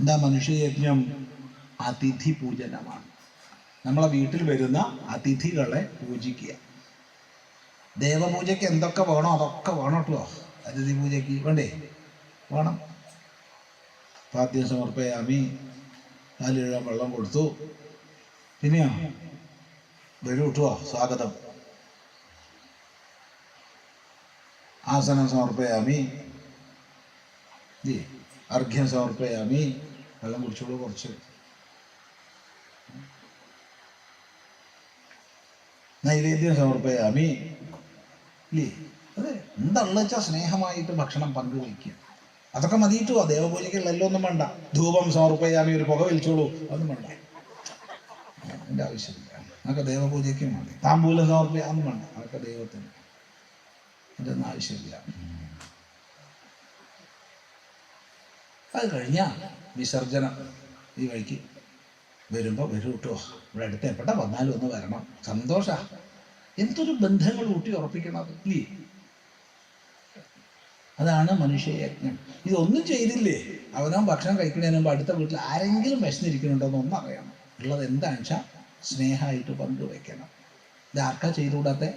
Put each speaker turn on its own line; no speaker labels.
എന്താ മനുഷ്യയജ്ഞം അതിഥി പൂജനമാണ്. നമ്മളെ വീട്ടിൽ വരുന്ന അതിഥികളെ പൂജിക്കുക. ദേവപൂജയ്ക്ക് എന്തൊക്കെ വേണോ അതൊക്കെ വേണം കേട്ടോ. അതിഥി പൂജയ്ക്ക് വേണ്ടേ? വേണം. പാദ്യം സമർപ്പയാമി. നാലിഴ വെള്ളം കൊടുത്തു. പിന്നെയോ? വരൂ കിട്ടുവോ സ്വാഗതം. ആസനം സമർപ്പയാമി. അർഘ്യം സമർപ്പയാമി. വെള്ളം കുടിച്ചോളൂ കുറച്ച്. നൈവേദ്യം സമർപ്പയാമി ഇല്ലേ? അതെ എന്താണെന്ന് വെച്ചാൽ സ്നേഹമായിട്ട് ഭക്ഷണം പങ്കുവയ്ക്കുക. അതൊക്കെ മതിയിട്ടുവോ ദേവപൂജയ്ക്കുള്ള ഒന്നും വേണ്ട. ധൂപം സമർപ്പയാമി ഒരു പുക വലിച്ചോളൂ അതൊന്നും വേണ്ട. അതിന്റെ ആവശ്യമില്ല. അതൊക്കെ ദേവപൂജയ്ക്കും മതി താമ്പൂലം സമർപ്പയാന്നും വേണ്ട. അതൊക്കെ ദൈവത്തിന്. ഇതൊന്നും ആവശ്യമില്ല. അത് കഴിഞ്ഞാൽ വിസർജനം ഈ വഴിക്ക് വരുമ്പോൾ വരൂ കേട്ടോ ഇവിടെ അടുത്ത് എവിടെ വന്നാലും ഒന്ന് വരണം. സന്തോഷ. എന്തൊരു ബന്ധങ്ങൾ ഊട്ടി ഉറപ്പിക്കണത്? ഇല്ലേ? അതാണ് മനുഷ്യയജ്ഞം. ഇതൊന്നും ചെയ്തില്ലേ? അവനവൻ ഭക്ഷണം കഴിക്കുന്നതിന് മുമ്പ് അടുത്ത വീട്ടിൽ ആരെങ്കിലും വിശന്നിരിക്കുന്നുണ്ടോ ഒന്നും അറിയണം. ഉള്ളത് എന്താണെന്ന് വെച്ചാൽ സ്നേഹമായിട്ട് പങ്കുവെക്കണം ഇത് ആർക്കാ ചെയ്തുകൂടാത്തെ?